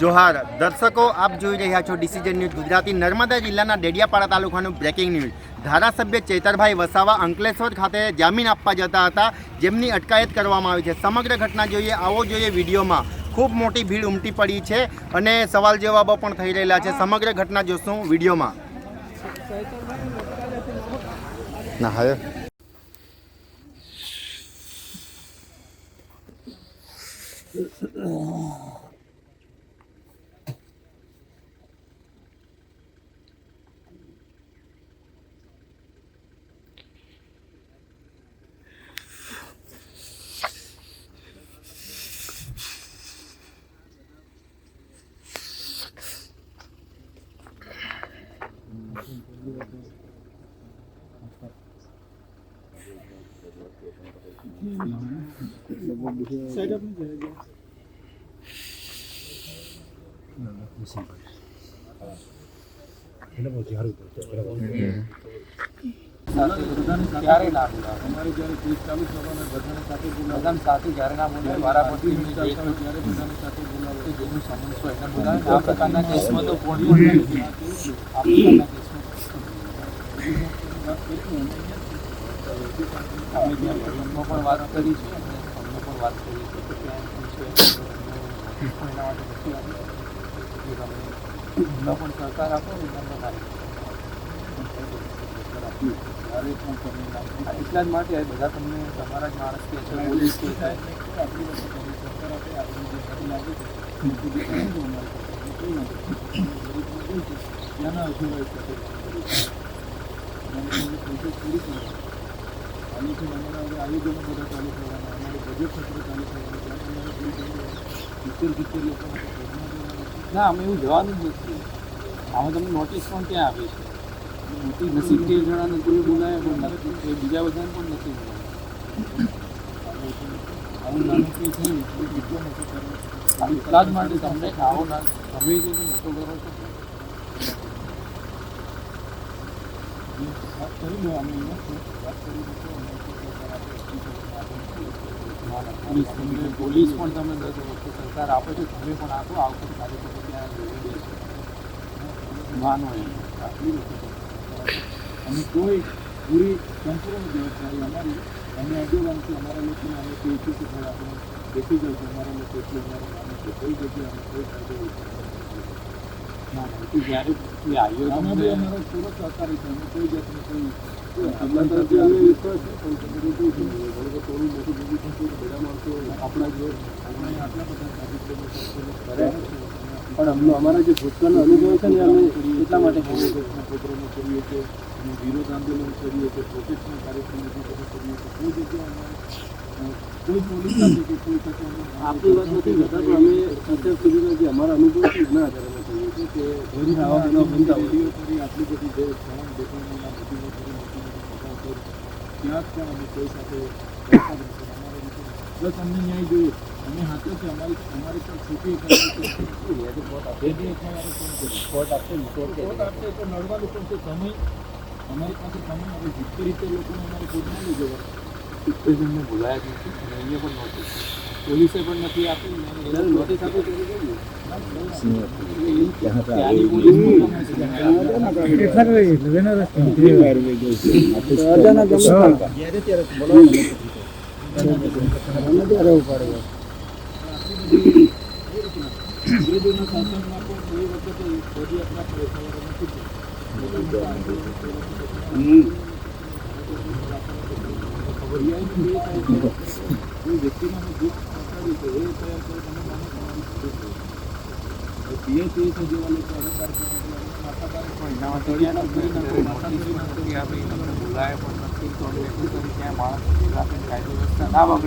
જોહાર. દર્શકો, આપ જોઈ રહ્યા છો ડિસિઝન ન્યૂઝ ગુજરાતી નર્મદા જિલ્લાના ડેડિયાપાડા તાલુકાનું બ્રેકિંગ ન્યૂઝ. ધારાસભ્ય ચેતરભાઈ વસાવા અંકલેશ્વર ખાતે જામીન આપવા જતા હતા. જેમની અટકાયત કરવામાં આવી છે. સમગ્ર ઘટના જોઈએ, આવો જોઈએ વિડીયોમાં. ખૂબ મોટી ભીડ ઉમટી પડી છે અને સવાલ જવાબો પણ થઈ રહેલા છે. સમગ્ર ઘટના જોશું વિડીયોમાં. ના હવે ક્યારે ના બોલાવે અમારે જ્યારે કેસ ચાલુ થવાના બધાને સાથે બોલાવે બધાને સાથે જ્યારે ના બોલાવે વારાફરતી એમની જે કોઈ ત્યારે બધાને સાથે બોલાવે કે જેનું સમન્સ હોય એને બોલાવે ને આ પ્રકારના કેસમાં તો કોણ પણ નથી. આ પ્રકારના કેસમાં અમે જ્યાં પ્રસંગમાં પણ વાત કરી છે અને તમને પણ વાત કરી છે કે એના માટે નથી આપી તમે પણ સહકાર આપો ને એમને ના પણ એટલા જ માટે બધા તમને તમારા જ માણસ કે છે કે થાય આપણી શું છે? ત્યાંના અધૂરા સાથે અમારે તમને પ્રોસેસ પૂરી કરવાની. આનાથી અમારા હવે આયોજનો બધા ચાલુ થવાના અમારું બજેટ સત્ર ચાલુ થવાનું ત્યાં તમારે પૂરી કરવાનું સિત્તેર સિત્તેર લોકોને તો ભોજના દેવાના છે. ના, અમે એવું જવાનું જ નથી. અમે તમને નોટિસ પણ ક્યાં આપી છે? મોટી ને સિત્તેર જણાને કોઈ બોલાયા પણ નથી. એ બીજા બધાને પણ નથી બોલાયા. આવું નાનું કંઈ થયું. તો એટલો મોટો કરો એટલા જ માટે તમને આવો ના તમે જે મોટો કરો છો વાત કરી લો અમે અહીંયા છે. વાત કરી લો તો અમે તો સરકાર આપે એટલી સરકાર આપે. પોલીસ પણ તમે દસ વખતે સરકાર આપે છે, તમે પણ આપો આવતી ખાલી ત્યાં જોઈ દેશે માનો વખતે અને કોઈ પૂરી સંપૂર્ણ જવાબદારી અમારી. અમે આગેવાન છે અમારા લોકોને અમે કહીશું કે ભાઈ, આપણે બેસી જવું અમારા લોકો એટલું અમારે માનું છે, કોઈ જગ્યાએ અમે કોઈ કાયદો એ જ્યારે આવ્યો બી અમારો પૂરો સહકારી છે અમે કોઈ જાતનું કોઈ પણ બધા બધા અમને અમારા જે ભૂતકાળનો અનુભવ છે ને અમે એટલા માટે કરીએ કરીએ છીએ અને વિરોધ આંદોલન કરીએ છીએ પ્રોટેસ્ટના કાર્યક્રમો કરીએ છીએ કોઈ જગ્યાએ અમે કોઈ પોલીસ આપણી વાત નથી કરતા પણ અમે અત્યાર સુધીનો જે અમારા અનુભવ છે, એના આધારે આટલી બધી જે સભાઓ કરી ત્યાં અમે કોઈ સાથે બસ અમને ન્યાય અમે હાથે છે અમારી અમારી કોર્ટ કોર્ટ આપશે તો નડવાનું પણ અમારી પાસે સમય હવે રીતે લોકોને અમારે કોર્ટમાં લઈ જવા બોલાયા અહીંયા પણ નોટિસ પોલીસે પણ નથી આપ્યું. નોટિસ આપી તો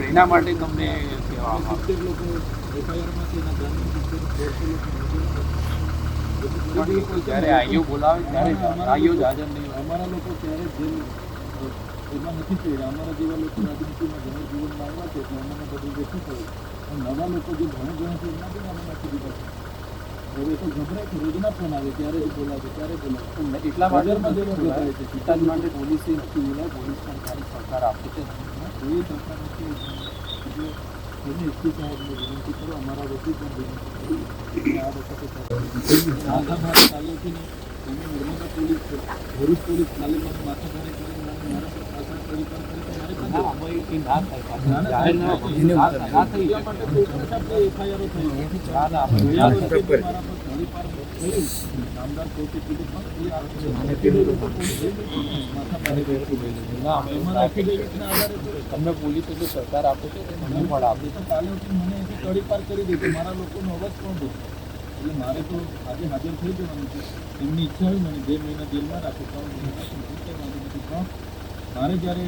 એના માટે તમને કહેવામાં જ્યારે આઈઓ બોલાવે ત્યારે આઈઓ જ હાજર નહીં. અમારા લોકો ત્યારે અ, એમાં નથી ચડ્યા અમારા જેવા લોકો રાજનીતિમાં ઘણા જીવનમાં આવ્યા છે એટલે અમને બધું દેખી પડે પણ નવા લોકો જે ભણે ગણે છે એમના બી અમે નાખી દીધા છે હવે તો ગભરાય છે રોજના ફોન આવે ક્યારે બોલાવે ક્યારે બોલાવે પણ એટલા માટે બતાવે છે એટલા જ માટે પોલીસે નથી બોલાય પોલીસ પણ સારી સરકાર આપે છે કોઈ સરકાર નથી જે તમે એસપી સાહેબને વિનંતી કરો અમારા વતી પણ વિનંતી કરો કે આ વખતે માથાભારે ચાલ્યોથી નહીં તમે નર્મદા પોલીસ છો. ભરૂચ પોલીસ કાલે મને કરીને મારા પર પાછળ પણ કરી પણ ના, ના, ના, ના થઈ. થઈ. પર નામદાર કોર્ટે કીધું પણ એ કરી. એમાં આધારે તમને પોલીસ એટલે સરકાર આપે છે મને પણ આપે. તો કાલે મને કડી પાર કરી દીધી મારા લોકોનો અવાજ કોણ દે એટલે મારે તો આજે હાજર થઈ જવાનું છે. એમની ઈચ્છા હોય મને બે મહિના જેલમાં રાખે. ત્રણ મારે જ્યારે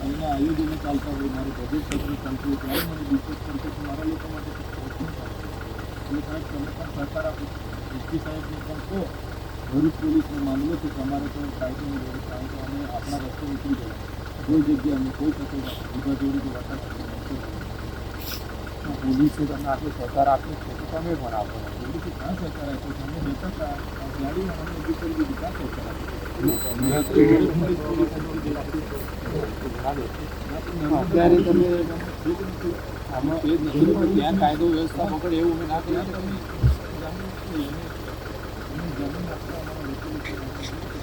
અહીંના આયોજનો ચાલતા હોય, મારે બજેટ સત્ર ચાલતું હોય, ત્યારે મને ડિસ્કસ કરશે તો મારા લોકો માટે એટલે સાહેબ, તમે પણ સહકાર આપો. એસપી સાહેબને પણ કહો. ભરૂચ પોલીસનો મામલો છે કે અમારે તો કાયદોની વ્યવસ્થા તો અમે આપણા રસ્તે નીકળી જાય કોઈ જગ્યાએ અમે કોઈ સાથે બીજા જોડે કે નથી પોલીસે તમને આટલો સહકાર આપ્યો છે તો તમે પણ આપો. પોલીસે ક્યાં સહકાર આપ્યો નેતા કા- આ ગાડી અમને ઊભી કરી દીધી સહકાર આપ્યો અત્યારે તમે આમાં એ ત્યાં કાયદો વ્યવસ્થા પકડે એવું અમે ના કરીએ તમે જમીન આપવા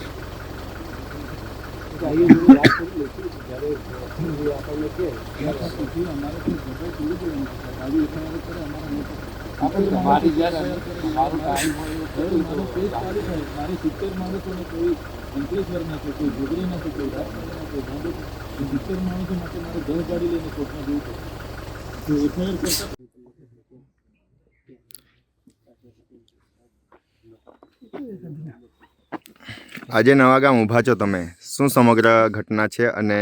આપણે તમારી જ્યારે તમારો ટાઈમ હોય એવો સર, કર્યું મારો કેસ ચાલુ થાય મારે સિત્તેર માણસોને કોઈ અંકલેશ્વરના છે કોઈ જોગડીના છે કોઈ રાજકોટના કોઈ ગાંધો છે સિત્તેર માણસો માટે મારે દસ ગાડી લઈને કોર્ટમાં જવું પડે તો એફઆઈઆર કરતા આજે નવા ગામ ઊભા છો તમે. શું સમગ્ર ઘટના છે અને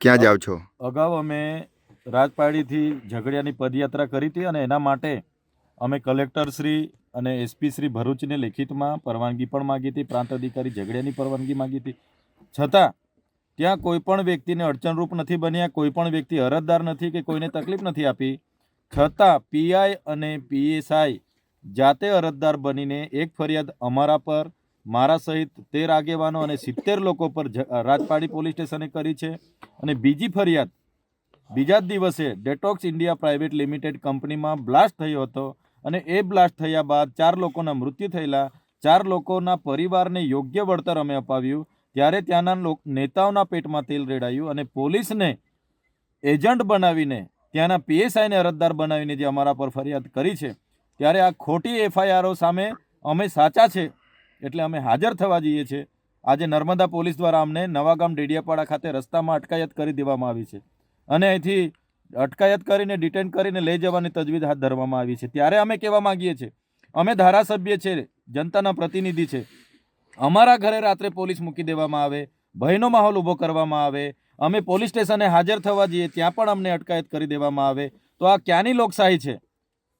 ક્યાં જાઓ છો? અગાઉ અમે રાજપાડીથી ઝઘડિયાની પદયાત્રા કરી હતી અને એના માટે અમે કલેક્ટર શ્રી અને એસપી શ્રી ભરૂચને લેખિતમાં પરવાનગી પણ માગી હતી, પ્રાંત અધિકારી ઝઘડિયાની પરવાનગી માગી હતી. છતાં, ત્યાં કોઈ પણ વ્યક્તિને અડચણરૂપ નથી બન્યા, કોઈ પણ વ્યક્તિ અરજદાર નથી કે કોઈને તકલીફ નથી આપી. છતાં પીઆઈ અને પીએસઆઈ જાતે અરજદાર બનીને એક ફરિયાદ અમારા પર, મારા સહિત તેર આગેવાનો અને સિત્તેર લોકો પર રાજપાડી પોલીસ સ્ટેશને કરી છે. અને બીજી ફરિયાદ, બીજા જ દિવસે ડેટોક્સ ઇન્ડિયા પ્રાઇવેટ લિમિટેડ કંપનીમાં બ્લાસ્ટ થયો હતો અને એ બ્લાસ્ટ થયા બાદ ચાર લોકોના મૃત્યુ થયેલા, ચાર લોકોના પરિવારને યોગ્ય વળતર અમે અપાવ્યું. ત્યારે ત્યાંના નેતાઓના પેટમાં તેલ રેડાયું અને પોલીસને એજન્ટ બનાવીને ત્યાંના પીએસઆઈને અરજદાર બનાવીને જે અમારા પર ફરિયાદ કરી છે ત્યારે આ ખોટી એફઆઈઆરઓ સામે અમે સાચા છે એટલે અમે હાજર થવા જઈએ છીએ. આજે નર્મદા પોલીસ દ્વારા અમને નવાગામ ડેડિયાપાડા ખાતે રસ્તામાં અટકાયત કરી દેવામાં આવી છે. અને અહીંથી અટકાયત કરીને, ડિટેન કરીને લઈ જવાની તજવીજ હાથ ધરવામાં આવી છે. ત્યારે અમે કહેવા માંગીએ છીએ, અમે ધારાસભ્ય છે, જનતાના પ્રતિનિધિ છે. અમારા ઘરે રાત્રે પોલીસ મૂકી દેવામાં આવે, ભયનો માહોલ ઊભો કરવામાં આવે, અમે પોલીસ સ્ટેશને હાજર થવા જઈએ, ત્યાં પણ અમને અટકાયત કરી દેવામાં આવે. તો આ ક્યાંની લોકશાહી છે?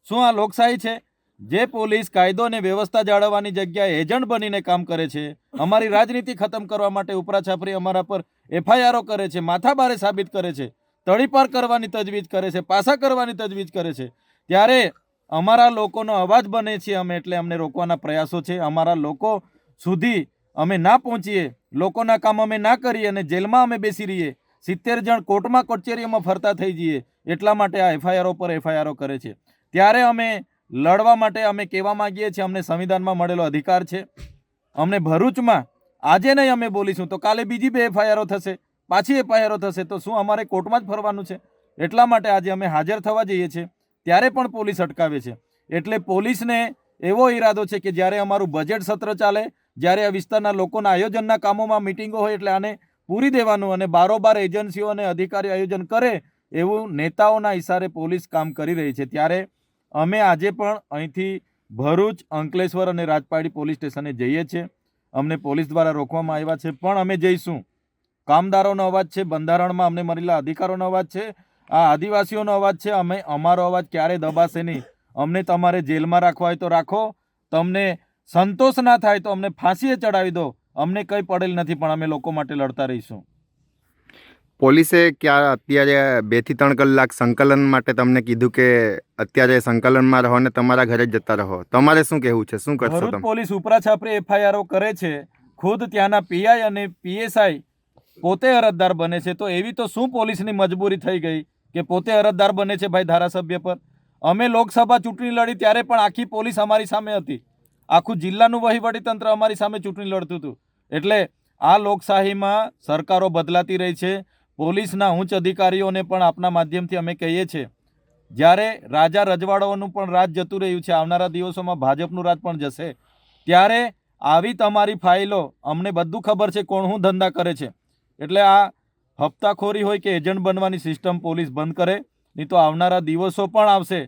શું આ લોકશાહી છે? જે પોલીસ કાયદો અને વ્યવસ્થા જાળવવાની જગ્યાએ એજન્ટ બનીને કામ કરે છે, અમારી રાજનીતિ ખતમ કરવા માટે ઉપરાછાપરી અમારા પર એફઆઈઆરો કરે છે માથાબારે સાબિત કરે છે તળીપાર કરવાની તજવીજ કરે છે, પાસા કરવાની તજવીજ કરે છે. ત્યારે અમારા લોકોનો અવાજ બને છે અમે એટલે અમને રોકવાના પ્રયાસો છે. અમારા લોકો સુધી અમે ના પહોંચીએ, લોકોના કામ અમે ના કરીએ અને જેલમાં અમે બેસી રહીએ, સિત્તેર જણ કોર્ટમાં કચેરીઓમાં ફરતા થઈ જઈએ, એટલા માટે આ એફઆઈઆરો પર એફઆઈઆરો કરે છે. ત્યારે અમે લડવા માટે અમે કહેવા માંગીએ છીએ, અમને સંવિધાનમાં મળેલો અધિકાર છે. અમને ભરૂચમાં આજે નહીં અમે બોલીશું, તો કાલે બીજી બે એફઆઈઆરો થશે, પાછી એફઆઈઆરો થશે, તો શું અમારે કોર્ટમાં જ ફરવાનું છે? એટલા માટે આજે અમે હાજર થવા જઈએ છીએ, ત્યારે પણ પોલીસ અટકાવે છે. એટલે પોલીસને એવો ઈરાદો છે કે જ્યારે અમારું બજેટ સત્ર ચાલે, જ્યારે આ વિસ્તારના લોકોના આયોજનના કામોમાં મિટિંગો હોય એટલે આને પૂરી દેવાનું અને બારોબાર એજન્સીઓ અને અધિકારી આયોજન કરે, એવું નેતાઓના ઇશારે પોલીસ કામ કરી રહી છે. ત્યારે અમે આજે પણ અહીંથી ભરૂચ, અંકલેશ્વર અને રાજપાડી પોલીસ સ્ટેશને જઈએ છીએ. અમને પોલીસ દ્વારા રોકવામાં આવ્યા છે, પણ અમે જઈશું. કામદારોનો અવાજ છે, બંધારણમાં અમને મળેલા અધિકારોનો અવાજ છે, આ આદિવાસીઓનો અવાજ છે, અમે અમારો અવાજ ક્યારે દબાશે નહીં. અમને તમારે જેલમાં રાખવા હોય તો રાખો. તમને સંતોષ ના થાય તો અમને ફાંસીએ ચડાવી દો. અમને કંઈ પડેલ નથી, પણ અમે લોકો માટે લડતા રહીશું. પોલીસે ક્યાં અત્યારે બેથી ત્રણ કલાક સંકલન માટે તમને કીધું કે અત્યારે સંકલનમાં રહો ને તમારા ઘરે જતા રહો. તમારે શું કહેવું છે? શું કરશો તમે? પોલીસ ઉપરા છાપરે એફઆઈઆરો કરે છે ખુદ ત્યાંના પીઆઈ અને પીએસઆઈ પોતે અરજદાર બને છે. તો એવી તો શું પોલીસની મજબૂરી થઈ ગઈ કે પોતે અરજદાર બને છે ભાઈ ધારાસભ્ય પર? અમે લોકસભા ચૂંટણી લડી ત્યારે પણ આખી પોલીસ અમારી સામે હતી. આખું જિલ્લાનું વહીવટીતંત્ર અમારી સામે ચૂંટણી લડતું હતું. એટલે આ લોકશાહીમાં સરકારો બદલાતી રહી છે પોલીસના ઉચ્ચ અધિકારીઓને પણ આપના માધ્યમથી અમે કહીએ છીએ. જ્યારે રાજા રજવાડાઓનું પણ રાજ જતું રહ્યું છે, આવનારા દિવસોમાં ભાજપનું રાજ પણ જશે, ત્યારે આવી તમારી ફાઇલો, અમને બધું ખબર છે કોણ હું ધંધા કરે છે. એટલે આ હપ્તાખોરી હોય કે એજન્ટ બનવાની સિસ્ટમ પોલીસ બંધ કરે, નહીં તો આવનારા દિવસો પણ આવશે.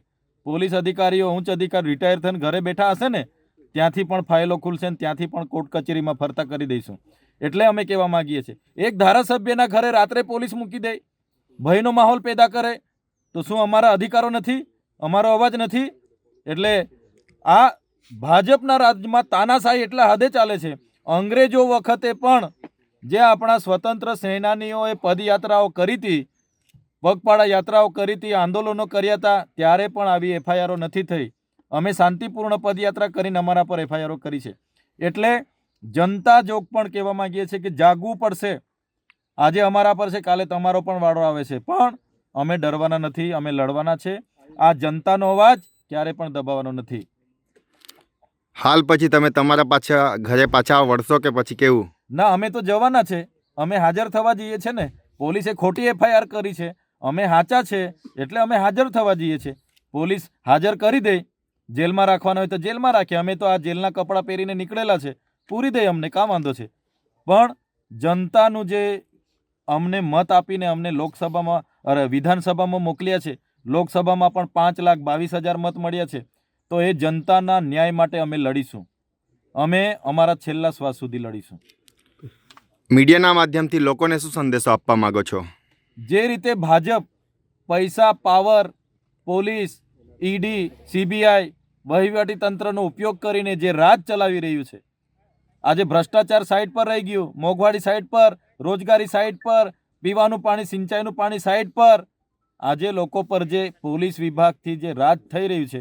પોલીસ અધિકારીઓ, ઉચ્ચ અધિકારી રિટાયર થઈને ઘરે બેઠા હશે ને, ત્યાંથી પણ ફાઇલો ખુલશે ને ત્યાંથી પણ કોર્ટ કચેરીમાં ફરતા કરી દઈશું. એટલે અમે કહેવા માંગીએ છીએ. એક ધારાસભ્યના ઘરે રાત્રે પોલીસ મૂકી દે, ભયનો માહોલ પેદા કરે, તો શું અમારા અધિકારો નથી? અમારો અવાજ નથી? એટલે આ ભાજપના રાજ્યમાં તાનાશાહી એટલા હદે ચાલે છે. અંગ્રેજો વખતે પણ જે આપણા સ્વતંત્ર સેનાનીઓએ પદયાત્રાઓ કરી હતી, પગપાળા યાત્રાઓ કરી હતી, આંદોલનો કર્યા હતા, ત્યારે પણ આવી એફઆઈઆરો નથી થઈ. અમે શાંતિપૂર્ણ પદયાત્રા કરીને અમારા પર એફઆઈઆરો કરી છે. એટલે જનતા જોગ પણ કહેવા માંગીએ છીએ કે જાગવું પડશે. આજે અમારા પર છે કાલે તમારો પણ વાળો આવે છે. પણ અમે ડરવાના નથી અમે લડવાના છે. આ જનતાનો અવાજ ક્યારે પણ દબાવવાનો નથી. હાલ પછી તમે તમારા પાછા ઘરે પાછા વળશો કે પછી કેવું? ના અમે તો જવાના છે. અમે હાજર થવા જઈએ છે ને. પોલીસે ખોટી એફઆઈઆર કરી છે. અમે હાચા છે એટલે અમે હાજર થવા જઈએ છીએ પોલીસ હાજર કરી દે. જેલમાં રાખવાના હોય તો જેલમાં રાખે. અમે તો આ જેલના કપડાં પહેરીને નીકળેલા છે. પૂરી દે અમને કાં વાંધો છે? પણ જનતાનું જે અમને મત આપીને અમને લોકસભામાં અરે વિધાનસભામાં મોકલ્યા છે લોકસભામાં પણ પાંચ લાખ બાવીસ હજાર મત મળ્યા છે તો એ જનતાના ન્યાય માટે અમે લડીશું. અમે અમારા છેલ્લા શ્વાસ સુધી લડીશું. મીડિયાના માધ્યમથી લોકોને શું સંદેશો આપવા માંગો છો? જે રીતે ભાજપ પૈસા પાવર પોલીસ ઈડી સીબીઆઈ વહીવટી તંત્રનો ઉપયોગ કરીને જે રાજ ચલાવી રહ્યું છે આજે ભ્રષ્ટાચાર સાઈડ પર રહી ગયું. મોઘવાડી સાઈડ પર, રોજગારી સાઈડ પર, પીવાનું પાણી, સિંચાઈનું પાણી સાઈડ પર. આજે લોકો પર જે પોલીસ વિભાગથી જે રાજ થઈ રહ્યું છે,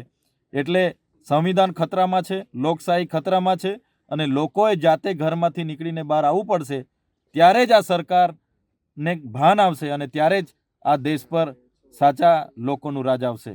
એટલે સંવિધાન ખતરામાં છે, લોકશાહી ખતરામાં છે, અને લોકોએ જાતે ઘરમાંથી નીકળીને બહાર આવવું પડશે, ત્યારે જ આ સરકારને ભાન આવશે અને ત્યારે જ આ દેશ પર સાચા લોકોનું રાજ આવશે.